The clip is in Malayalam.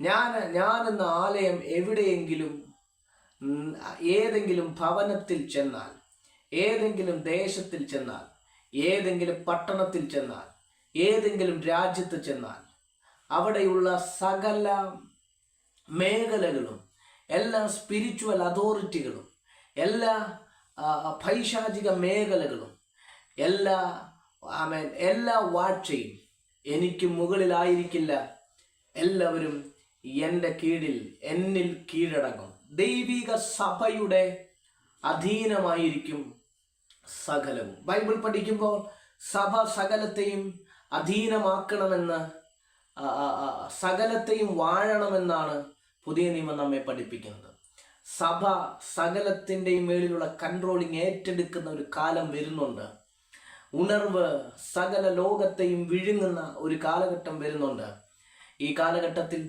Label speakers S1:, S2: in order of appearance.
S1: ഞാൻ ഞാനെന്ന ആലയം എവിടെയെങ്കിലും ഏതെങ്കിലും ഭവനത്തിൽ ചെന്നാൽ ഏതെങ്കിലും ദേശത്തിൽ ചെന്നാൽ ഏതെങ്കിലും പട്ടണത്തിൽ ചെന്നാൽ ഏതെങ്കിലും രാജ്യത്ത് ചെന്നാൽ അവിടെയുള്ള സകല മേഖലകളും എല്ലാ സ്പിരിച്വൽ അതോറിറ്റികളും എല്ലാ പൈശാചിക മേഖലകളും എല്ലാ ആമേൻ എല്ലാ വാഴ്ചയും എനിക്ക് മുകളിലായിരിക്കില്ല. എല്ലാവരും എന്റെ കീഴിൽ എന്നിൽ കീഴടങ്ങും. ദൈവിക സഭയുടെ അധീനമായിരിക്കും സകലവും. ബൈബിൾ പഠിക്കുമ്പോൾ സഭ സകലത്തെയും അധീനമാക്കണമെന്ന് സകലത്തെയും വാഴണമെന്നാണ് പുതിയ നിയമം നമ്മെ പഠിപ്പിക്കുന്നത്. സഭ സകലത്തിന്റെയും മേളിലുള്ള കൺട്രോളിങ് ഏറ്റെടുക്കുന്ന ഒരു കാലം വരുന്നുണ്ട്. ഉണർവ് സകല ലോകത്തെയും വിഴുങ്ങുന്ന ഒരു കാലഘട്ടം വരുന്നുണ്ട്. ഈ കാലഘട്ടത്തിൽ